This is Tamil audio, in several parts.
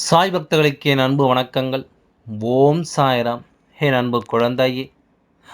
சாய் பக்தர்களுக்கு என் அன்பு வணக்கங்கள். ஓம் சாய்ராம். என் அன்பு குழந்தையே.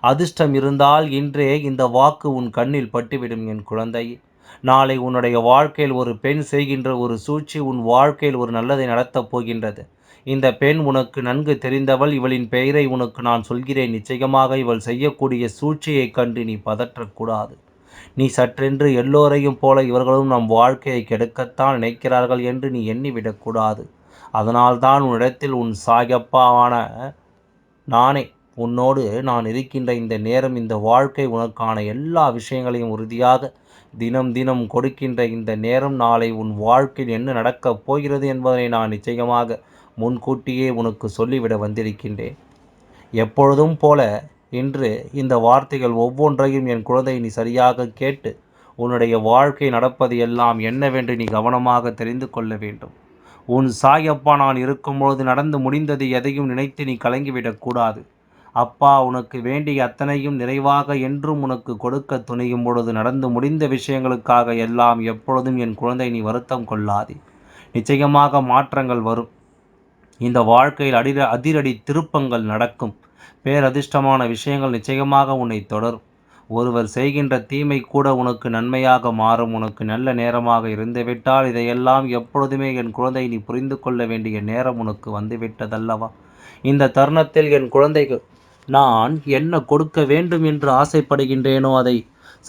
அதிர்ஷ்டம் இருந்தால் இன்றே இந்த வாக்கு உன் கண்ணில் பட்டுவிடும் என் குழந்தையே. நாளை உன்னுடைய வாழ்க்கையில் ஒரு பெண் செய்கின்ற ஒரு சூழ்ச்சி உன் வாழ்க்கையில் ஒரு நல்லதை நடத்தப் போகின்றது. இந்த பெண் உனக்கு நன்கு தெரிந்தவள் இவளின் பெயரை உனக்கு நான் சொல்கிறேன். நிச்சயமாக இவள் செய்யக்கூடிய சூழ்ச்சியைக் கண்டு நீ பதற்றக்கூடாது. நீ சற்றென்று எல்லோரையும் போல இவர்களும் நம் வாழ்க்கையை கெடுக்கத்தான் நினைக்கிறார்கள் என்று நீ எண்ணிவிடக்கூடாது. அதனால்தான் உன்னிடத்தில் உன் சாயப்பாவான நானே உன்னோடு நான் இருக்கின்ற இந்த நேரம் இந்த வாழ்க்கை உனக்கான எல்லா விஷயங்களையும் உறுதியாக தினம் தினம் கொடுக்கின்ற இந்த நேரம் நாளை உன் வாழ்க்கையில் என்ன நடக்கப் போகிறது என்பதனை நான் நிச்சயமாக முன்கூட்டியே உனக்கு சொல்லிவிட வந்திருக்கின்றேன். எப்பொழுதும் போல இன்று இந்த வார்த்தைகள் ஒவ்வொன்றையும் என் குழந்தை நீ சரியாக கேட்டு உன்னுடைய வாழ்க்கை நடப்பது எல்லாம் என்னவென்று நீ கவனமாக தெரிந்து கொள்ள வேண்டும். உன் சாயப்பா நான் இருக்கும்பொழுது நடந்து முடிந்தது எதையும் நினைத்து நீ கலங்கிவிடக்கூடாது அப்பா உனக்கு வேண்டிய அத்தனையும் நிறைவாக என்றும் உனக்கு கொடுக்க துணியும் பொழுது நடந்து முடிந்த விஷயங்களுக்காக எல்லாம் எப்பொழுதும் என் குழந்தை நீ வருத்தம் கொள்ளாதே. நிச்சயமாக மாற்றங்கள் வரும். இந்த வாழ்க்கையில் அடிர அதிரடி திருப்பங்கள் நடக்கும். பேரதிர்ஷ்டமான விஷயங்கள் நிச்சயமாக உன்னை தொடரும். ஒருவர் செய்கின்ற தீமை கூட உனக்கு நன்மையாக மாறும். உனக்கு நல்ல நேரமாக இருந்துவிட்டால் இதையெல்லாம் எப்பொழுதுமே என் குழந்தை நீ புரிந்து கொள்ள வேண்டிய நேரம் உனக்கு வந்துவிட்டதல்லவா? இந்த தருணத்தில் என் குழந்தைகள் நான் என்ன கொடுக்க வேண்டும் என்று ஆசைப்படுகின்றேனோ அதை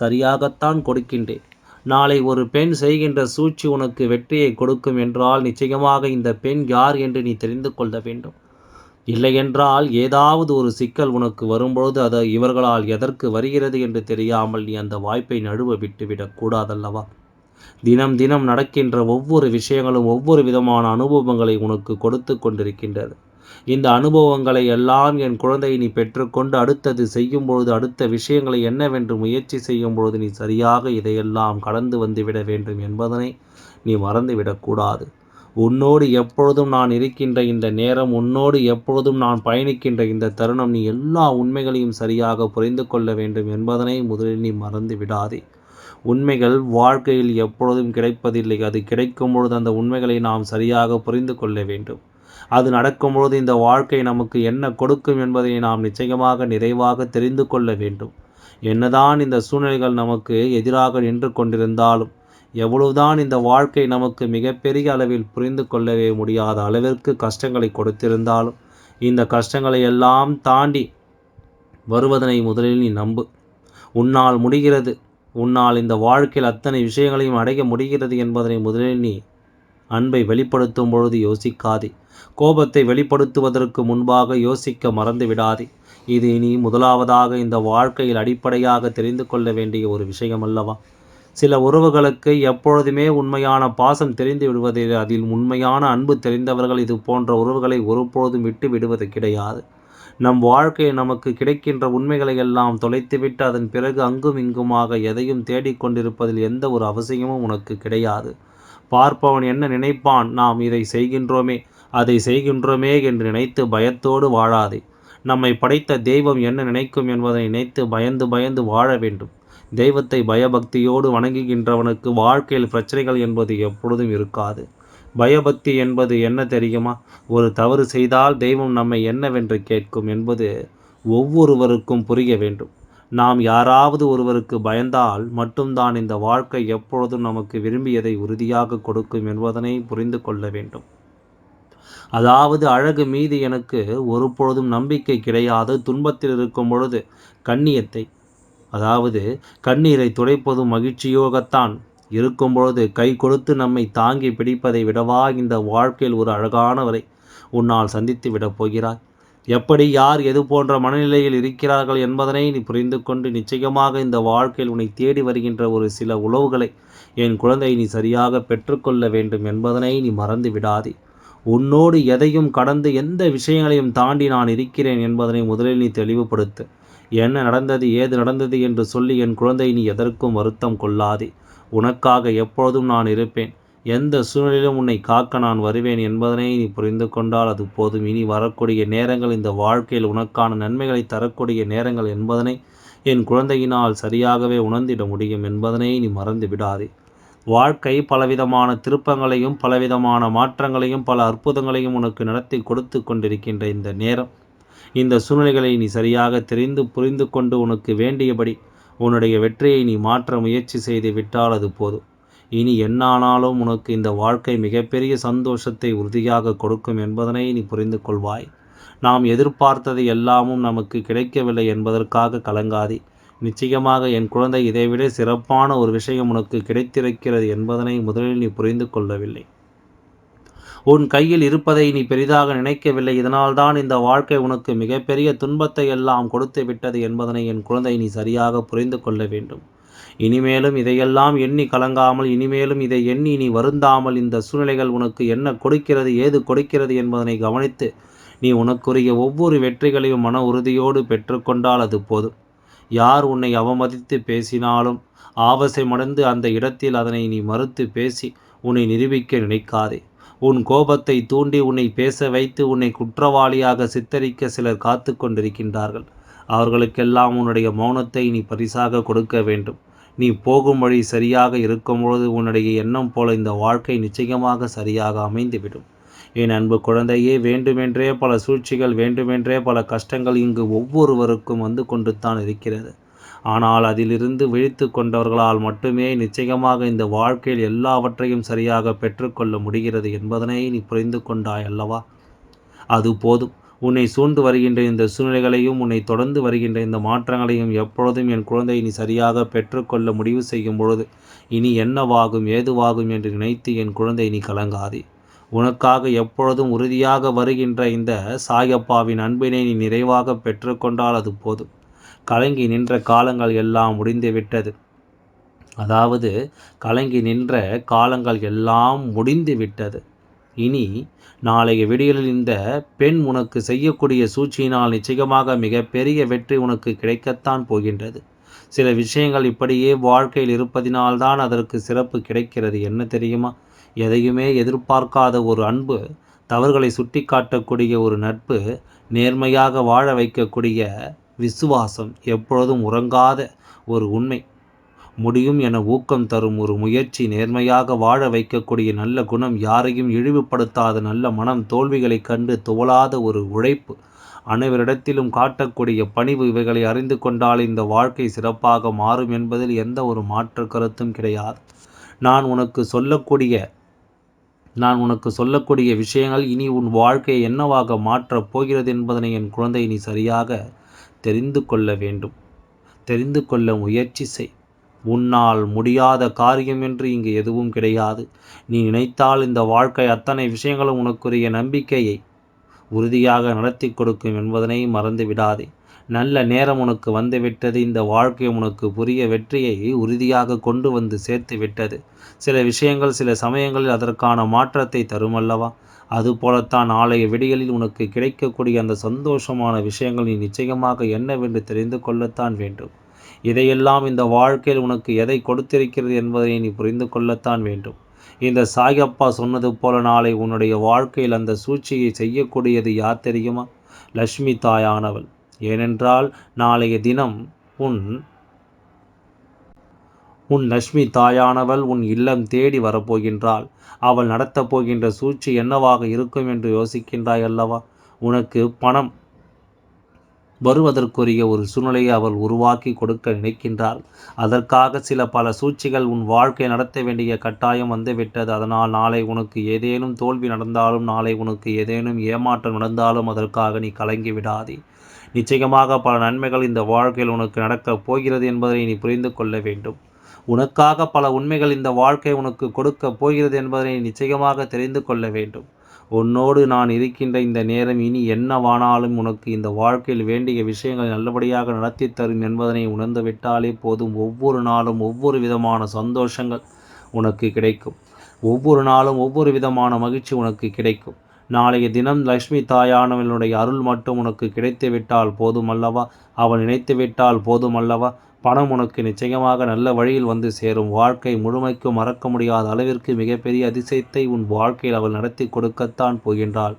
சரியாகத்தான் கொடுக்கின்றேன். நாளை ஒரு பெண் செய்கின்ற சூழ்ச்சி உனக்கு வெற்றியை கொடுக்கும் என்றால் நிச்சயமாக இந்த பெண் யார் என்று நீ தெரிந்து கொள்ள வேண்டும். இல்லையென்றால் ஏதாவது ஒரு சிக்கல் உனக்கு வரும்பொழுது அது இவர்களால் எதற்கு வருகிறது என்று தெரியாமல் நீ அந்த வாய்ப்பை நழுவ விட்டுவிடக் கூடாதல்லவா? தினம் தினம் நடக்கின்ற ஒவ்வொரு விஷயங்களும் ஒவ்வொரு விதமான அனுபவங்களை உனக்கு கொடுத்து கொண்டிருக்கின்றது. இந்த அனுபவங்களை எல்லாம் என் குழந்தை நீ பெற்றுக்கொண்டு அடுத்தது செய்யும் பொழுது அடுத்த விஷயங்களை என்னவென்று முயற்சி செய்யும் பொழுது நீ சரியாக இதையெல்லாம் கடந்து வந்துவிட வேண்டும் என்பதனை நீ மறந்துவிடக்கூடாது உன்னோடு எப்பொழுதும் நான் இருக்கின்ற இந்த நேரம் உன்னோடு எப்பொழுதும் நான் பயணிக்கின்ற இந்த தருணம் நீ எல்லா உண்மைகளையும் சரியாக புரிந்து கொள்ள வேண்டும் என்பதனை முதலில் நீ மறந்து விடாதே. உண்மைகள் வாழ்க்கையில் எப்பொழுதும் கிடைப்பதில்லை. அது கிடைக்கும் பொழுது அந்த உண்மைகளை நாம் சரியாக புரிந்து கொள்ள வேண்டும். அது நடக்கும் பொழுது இந்த வாழ்க்கை நமக்கு என்ன கொடுக்கும் என்பதை நாம் நிச்சயமாக நிறைவாக தெரிந்து கொள்ள வேண்டும். என்னதான் இந்த சூழ்நிலைகள் நமக்கு எதிராக நின்று கொண்டிருந்தாலும் எவ்வளவுதான் இந்த வாழ்க்கை நமக்கு மிகப்பெரிய அளவில் புரிந்து கொள்ளவே முடியாத அளவிற்கு கஷ்டங்களை கொடுத்திருந்தாலும் இந்த கஷ்டங்களை எல்லாம் தாண்டி வருவதனை முதலில் நீ நம்பு. உன்னால் முடிகிறது உன்னால் இந்த வாழ்க்கையில் அத்தனை விஷயங்களையும் அடைய முடிகிறது என்பதனை முதலில் நீ அன்பை வெளிப்படுத்தும் பொழுது யோசிக்காதே. கோபத்தை வெளிப்படுத்துவதற்கு முன்பாக யோசிக்க மறந்து விடாதே. இது நீ முதலாவதாக இந்த வாழ்க்கையில் அடிப்படையாக தெரிந்து கொள்ள வேண்டிய ஒரு விஷயம் அல்லவா சில உறவுகளுக்கு எப்பொழுதுமே உண்மையான பாசம் தெரிந்து விடுவதில் அதில் உண்மையான அன்பு தெரிந்தவர்கள் இது போன்ற உறவுகளை ஒருபொழுதும் விட்டு விடுவது கிடையாது. நம் வாழ்க்கையில் நமக்கு கிடைக்கின்ற உண்மைகளை எல்லாம் தொலைத்துவிட்டு அதன் பிறகு அங்கும் இங்குமாக எதையும் தேடிக்கொண்டிருப்பதில் எந்த ஒரு அவசியமும் உனக்கு கிடையாது. பார்ப்பவன் என்ன நினைப்பான்? நாம் இதை செய்கின்றோமே அதை செய்கின்றோமே என்று நினைத்து பயத்தோடு வாழாதே. நம்மை படைத்த தெய்வம் என்ன நினைக்கும் என்பதை நினைத்து பயந்து பயந்து வாழ வேண்டும். தெய்வத்தை பயபக்தியோடு வணங்குகின்றவனுக்கு வாழ்க்கையில் பிரச்சனைகள் என்பது எப்பொழுதும் இருக்காது. பயபக்தி என்பது என்ன தெரியுமா? ஒரு தவறு செய்தால் தெய்வம் நம்மை என்னவென்று கேட்கும் என்பது ஒவ்வொருவருக்கும் புரிய வேண்டும். நாம் யாராவது ஒருவருக்கு பயந்தால் மட்டும்தான் இந்த வாழ்க்கை எப்பொழுதும் நமக்கு விரும்பியதை உறுதியாக கொடுக்கும் என்பதனை புரிந்து கொள்ள வேண்டும். அதாவது அழகு மீது எனக்கு ஒரு பொழுதும் நம்பிக்கை கிடையாது. துன்பத்தில் இருக்கும் பொழுது கண்ணியத்தை அதாவது கண்ணீரை துடைப்பதும் மகிழ்ச்சியோகத்தான். இருக்கும்பொழுது கை கொடுத்து நம்மை தாங்கி பிடிப்பதை விடவா இந்த வாழ்க்கையில் ஒரு அழகானவரை உன்னால் சந்தித்து விடப் போகிறாய். எப்படி யார் எது போன்ற மனநிலையில் இருக்கிறார்கள் என்பதனை நீ புரிந்து கொண்டு நிச்சயமாக இந்த வாழ்க்கையில் உன்னை தேடி வருகின்ற ஒரு சில உழவுகளை என் குழந்தை நீ சரியாக பெற்றுக்கொள்ள வேண்டும் என்பதனை நீ மறந்து விடாதே. உன்னோடு எதையும் கடந்து எந்த விஷயங்களையும் தாண்டி நான் இருக்கிறேன் என்பதனை முதலில் நீ தெளிவுபடுத்து. என்ன நடந்தது ஏது நடந்தது என்று சொல்லி என் குழந்தை நீ எதற்கும் வருத்தம் கொள்ளாதே. உனக்காக எப்பொழுதும் நான் இருப்பேன். எந்த சூழ்நிலையிலும் உன்னை காக்க நான் வருவேன் என்பதனை நீ புரிந்து கொண்டால் அது போதும். இனி வரக்கூடிய நேரங்கள் இந்த வாழ்க்கையில் உனக்கான நன்மைகளை தரக்கூடிய நேரங்கள் என்பதனை என் குழந்தையினால் சரியாகவே உணர்ந்திட முடியும் என்பதனை நீ மறந்து விடாதே. வாழ்க்கை பலவிதமான திருப்பங்களையும் பலவிதமான மாற்றங்களையும் பல அற்புதங்களையும் உனக்கு நடத்தி கொடுத்து கொண்டிருக்கின்ற இந்த நேரம். இந்த சூழ்நிலைகளை நீ சரியாக தெரிந்து புரிந்து கொண்டு உனக்கு வேண்டியபடி உன்னுடைய வெற்றியை நீ மாற்ற முயற்சி செய்து விட்டால் அது போதும். இனி என்னானாலும் உனக்கு இந்த வாழ்க்கை மிகப்பெரிய சந்தோஷத்தை உறுதியாக கொடுக்கும் என்பதனை நீ புரிந்து கொள்வாய். நாம் எதிர்பார்த்தது எல்லாமும் நமக்கு கிடைக்கவில்லை என்பதற்காக கலங்காதே. நிச்சயமாக என் குழந்தை இதைவிட சிறப்பான ஒரு விஷயம் உனக்கு கிடைத்திருக்கிறது என்பதனை முதலில் நீ புரிந்து கொள்ளவில்லை. உன் கையில் இருப்பதை நீ பெரிதாக நினைக்கவில்லை. இதனால்தான் இந்த வாழ்க்கை உனக்கு மிகப்பெரிய துன்பத்தை எல்லாம் கொடுத்து விட்டது என்பதனை என் குழந்தை நீ சரியாக புரிந்து கொள்ள வேண்டும். இனிமேலும் இதையெல்லாம் எண்ணி கலங்காமல் இனிமேலும் இதை எண்ணி நீ வருந்தாமல் இந்த சூழ்நிலைகள் உனக்கு என்ன கொடுக்கிறது ஏது கொடுக்கிறது என்பதனை கவனித்து நீ உனக்குரிய ஒவ்வொரு வெற்றிகளையும் மன உறுதியோடு பெற்றுக்கொண்டால் அது போதும். யார் உன்னை அவமதித்து பேசினாலும் ஆவசைமடைந்து அந்த இடத்தில் அதனை நீ மறுத்து பேசி உன்னை நிரூபிக்க நினைக்காதே. உன் கோபத்தை தூண்டி உன்னை பேச வைத்து உன்னை குற்றவாளியாக சித்தரிக்க சிலர் காத்து கொண்டிருக்கின்றார்கள் அவர்களுக்கெல்லாம் உன்னுடைய மௌனத்தை நீ பரிசாக கொடுக்க வேண்டும். நீ போகும் வழி சரியாக இருக்கும்பொழுது உன்னுடைய எண்ணம் போல இந்த வாழ்க்கை நிச்சயமாக சரியாக அமைந்துவிடும். என் அன்பு குழந்தையே வேண்டுமென்றே பல சூழ்ச்சிகள் வேண்டுமென்றே பல கஷ்டங்கள் இங்கு ஒவ்வொருவருக்கும் வந்து கொண்டு தான் இருக்கிறது. ஆனால் அதிலிருந்து விழித்து கொண்டவர்களால் மட்டுமே நிச்சயமாக இந்த வாழ்க்கையில் எல்லாவற்றையும் சரியாக பெற்றுக்கொள்ள முடிகிறது என்பதனை நீ புரிந்து கொண்டாய் அல்லவா? அது போதும். உன்னை சூழ்ந்து வருகின்ற இந்த சூழ்நிலைகளையும் உன்னை தொடர்ந்து வருகின்ற இந்த மாற்றங்களையும் எப்பொழுதும் என் குழந்தை நீ சரியாக பெற்றுக்கொள்ள முடிவு செய்யும் பொழுது இனி என்னவாகும் ஏதுவாகும் என்று நினைத்து என் குழந்தை நீ கலங்காதே. உனக்காக எப்பொழுதும் உறுதியாக வருகின்ற இந்த சாயப்பாவின் அன்பினை நீ நிறைவாக பெற்றுக்கொண்டால் அது போதும். கலங்கி நின்ற காலங்கள் எல்லாம் முடிந்து விட்டது அதாவது கலங்கி நின்ற காலங்கள் எல்லாம் முடிந்து விட்டது இனி நாளைய விடியலில் இந்த பெண் உனக்கு செய்யக்கூடிய சூழ்ச்சியினால் நிச்சயமாக மிகப்பெரிய வெற்றி உனக்கு கிடைக்கத்தான் போகின்றது. சில விஷயங்கள் இப்படியே வாழ்க்கையில் இருப்பதினால்தான் அதற்கு சிறப்பு கிடைக்கிறது. என்ன தெரியுமா? எதையுமே எதிர்பார்க்காத ஒரு அன்பு தவறுகளை சுட்டி காட்டக்கூடிய ஒரு நட்பு நேர்மையாக வாழ வைக்கக்கூடிய விசுவாசம் எப்பொழுதும் உறங்காத ஒரு உண்மை. முடியும் என ஊக்கம் தரும் ஒரு முயற்சி நேர்மையாக வாழ வைக்கக்கூடிய நல்ல குணம் யாரையும் இழிவுபடுத்தாத நல்ல மனம் தோல்விகளை கண்டு துவளாத ஒரு உழைப்பு. அனைவரிடத்திலும் காட்டக்கூடிய பணிவு இவைகளை அறிந்து கொண்டால் இந்த வாழ்க்கை சிறப்பாக மாறும் என்பதில் எந்த ஒரு மாற்று கருத்தும் கிடையாது. நான் உனக்கு சொல்லக்கூடிய நான் உனக்கு சொல்லக்கூடிய விஷயங்கள் இனி உன் வாழ்க்கையை என்னவாக மாற்றப் போகிறது என்பதனை என் குழந்தை நீ சரியாக தெரிந்து கொள்ள வேண்டும். தெரிந்து கொள்ள முயற்சி செய். உன்னால் முடியாத காரியம் என்று இங்கு எதுவும் கிடையாது. நீ நினைத்தால் இந்த வாழ்க்கை அத்தனை விஷயங்களும் உனக்குரிய நம்பிக்கையை உறுதியாக நடத்தி கொடுக்கும் என்பதனை மறந்து விடாதே. நல்ல நேரம் உனக்கு வந்துவிட்டது. இந்த வாழ்க்கை உனக்கு புரிய வெற்றியை உறுதியாக கொண்டு வந்து சேர்த்து விட்டது. சில விஷயங்கள் சில சமயங்களில் அதற்கான மாற்றத்தை தருமல்லவா? அதுபோலத்தான் நாளைய விடிகளில் உனக்கு கிடைக்கக்கூடிய அந்த சந்தோஷமான விஷயங்கள் நீ நிச்சயமாக என்னவென்று தெரிந்து கொள்ளத்தான் வேண்டும். இதையெல்லாம் இந்த வாழ்க்கையில் உனக்கு எதை கொடுத்திருக்கிறது என்பதை நீ புரிந்து கொள்ளத்தான் வேண்டும். இந்த சாயப்பா சொன்னது போல நாளை உன்னுடைய வாழ்க்கையில் அந்த சூழ்ச்சியை செய்யக்கூடியது யார் தெரியுமா? லக்ஷ்மி தாயானவள். ஏனென்றால் நாளைய தினம் உன் உன் லட்சுமி தாயானவள் உன் இல்லம் தேடி வரப்போகின்றாள். அவள் நடத்தப் போகின்ற சூழ்ச்சி என்னவாக இருக்கும் என்று யோசிக்கின்றாய் அல்லவா? உனக்கு பணம் வருவதற்குரிய ஒரு சூழ்நிலையை அவள் உருவாக்கி கொடுக்க நினைக்கின்றாள். அதற்காக சில பல சூழ்ச்சிகள் உன் வாழ்க்கை நடத்த வேண்டிய கட்டாயம் வந்துவிட்டது. அதனால் நாளை உனக்கு ஏதேனும் தோல்வி நடந்தாலும் நாளை உனக்கு ஏதேனும் ஏமாற்றம் நடந்தாலும் அதற்காக நீ கலங்கி விடாதே. நிச்சயமாக பல நன்மைகள் இந்த வாழ்க்கையில் உனக்கு நடக்கப் போகிறது என்பதை நீ புரிந்து கொள்ள வேண்டும். உனக்காக பல உண்மைகள் இந்த வாழ்க்கை உனக்கு கொடுக்க போகிறது என்பதனை நிச்சயமாக தெரிந்து கொள்ள வேண்டும். உன்னோடு நான் இருக்கின்ற இந்த நேரம் இனி என்னவானாலும் உனக்கு இந்த வாழ்க்கையில் வேண்டிய விஷயங்களை நல்லபடியாக நடத்தி தரும் என்பதனை உணர்ந்து விட்டாலே போதும். ஒவ்வொரு நாளும் ஒவ்வொரு விதமான சந்தோஷங்கள் உனக்கு கிடைக்கும். ஒவ்வொரு நாளும் ஒவ்வொரு விதமான மகிழ்ச்சி உனக்கு கிடைக்கும். நாளைய தினம் லக்ஷ்மி தாயானவனுடைய அருள் மட்டும் உனக்கு கிடைத்துவிட்டால் போதுமல்லவா? அவன் நினைத்துவிட்டால் போதுமல்லவா? பணம் உனக்கு நிச்சயமாக நல்ல வழியில் வந்து சேரும். வாழ்க்கை முழுமைக்கும் மறக்க முடியாத அளவிற்கு மிகப்பெரிய அதிசயத்தை உன் வாழ்க்கையில் அவள் நடத்தி கொடுக்கத்தான் போகின்றாள்.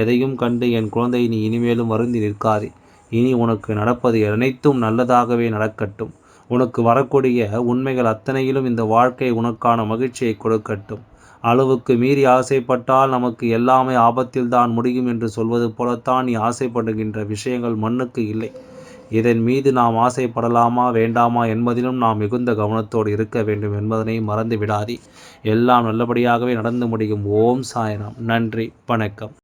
எதையும் கண்டு என் குழந்தை நீ இனிமேலும் வருந்தி நிற்காதே. இனி உனக்கு நடப்பது அனைத்தும் நல்லதாகவே நடக்கட்டும். உனக்கு வரக்கூடிய உண்மைகள் அத்தனையிலும் இந்த வாழ்க்கை உனக்கான மகிழ்ச்சியை கொடுக்கட்டும். அளவுக்கு மீறி ஆசைப்பட்டால் நமக்கு எல்லாமே ஆபத்தில் தான் முடியும் என்று சொல்வது போலத்தான் நீ ஆசைப்படுகின்ற விஷயங்கள் மண்ணுக்கு இல்லை. இதன் மீது நாம் ஆசைப்படலாமா வேண்டாமா என்பதிலும் நாம் மிகுந்த கவனத்தோடு இருக்க வேண்டும் என்பதனை மறந்து விடாதே எல்லாம் நல்லபடியாகவே நடந்து முடியும். ஓம் சாய்ராம். நன்றி. வணக்கம்.